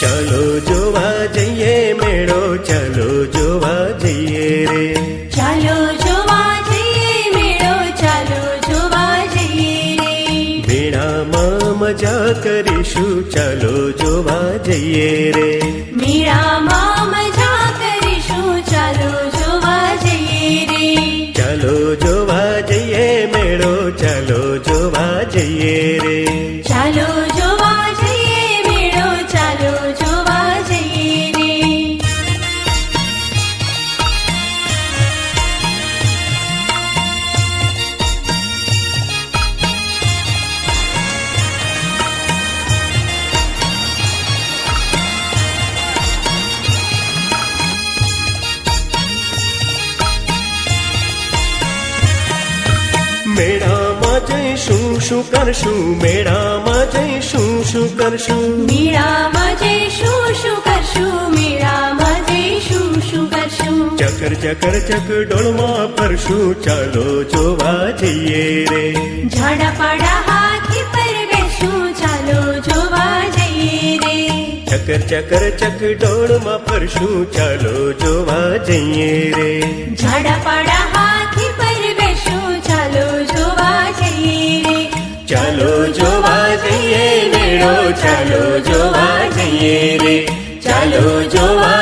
ચાલો જોવા જઈએ મેળો ચલો જોવા જઈએ રે ચાલો જોવા જઈએ મેળો ચાલો જોવા જઈએ રે મેળામાં મજા કરીશું ચાલો જોવા જઈએ રે મેળામાં મજા કરીશું ચાલો જોવા જઈએ રે ચાલો જોવા જઈએ મેળો ચાલો જોવા જઈએ રે મેળામાં જઈશું શું કરશું? મેળામાં જઈશું શું કરશું? મેળામાં જઈશું શું કરશું? મેળામાં જઈશું શું કરશું? ચકર ચકર ચક ડોળમાં ફરશું. ચાલો જોવા જઈએ રે. ઝાડા પાડા હાથી પર બેસું. ચાલો જોવા જઈએ રે. ચકર ચકર ચક ડોળમાં ફરશું. ચાલો જોવા જઈએ રે. જોવા જઈએ મેળો ચાલો જોવા જઈએ રે. ચાલો જોવા